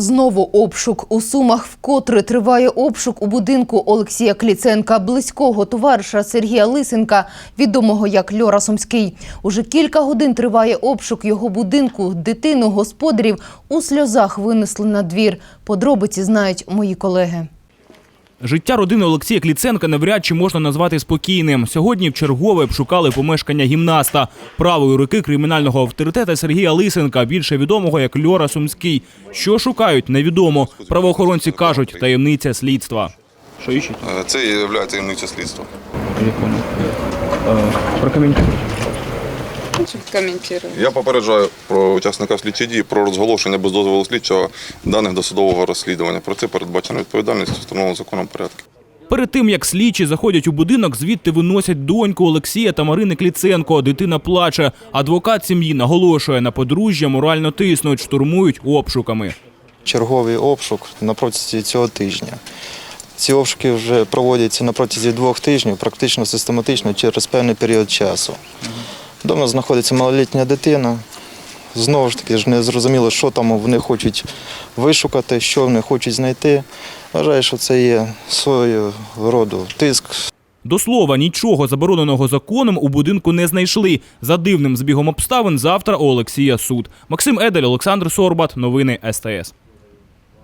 Знову обшук у Сумах вкотре триває обшук у будинку Олексія Кліценка, близького товариша Сергія Лисенка, відомого як Льора Сумський. Уже кілька годин триває обшук його будинку. Дитину господарів у сльозах винесли на двір. Подробиці знають мої колеги. Життя родини Олексія Кліценка навряд чи можна назвати спокійним. Сьогодні в чергове обшукали помешкання гімнаста, правої руки кримінального авторитета Сергія Лисенка, більше відомого як Льора Сумський. Що шукають, невідомо. Правоохоронці кажуть, таємниця слідства. Що іщуть? Е, Це і є таємниця слідства. Прокоментуйте. Комментирую. Я попереджаю про учасника слідчої дії про розголошення без дозволу слідчого даних досудового розслідування. Про це передбачено відповідальність встановлено законом порядку. Перед тим як слідчі заходять у будинок, звідти виносять доньку Олексія та Марини Кліценко. Дитина плаче. Адвокат сім'ї наголошує на подружжя, морально тиснуть, штурмують обшуками. черговий обшук на протязі цього тижня. Ці обшуки вже проводяться на протязі двох тижнів, практично систематично через певний період часу. Вдома знаходиться малолітня дитина. Знову ж таки ж не зрозуміло, що там вони хочуть вишукати, що вони хочуть знайти. Вважаю, що це є свого роду тиск, До слова, нічого забороненого законом у будинку не знайшли. За дивним збігом обставин завтра у Олексія суд. Максим Едель, Олександр Сорбат. Новини СТС.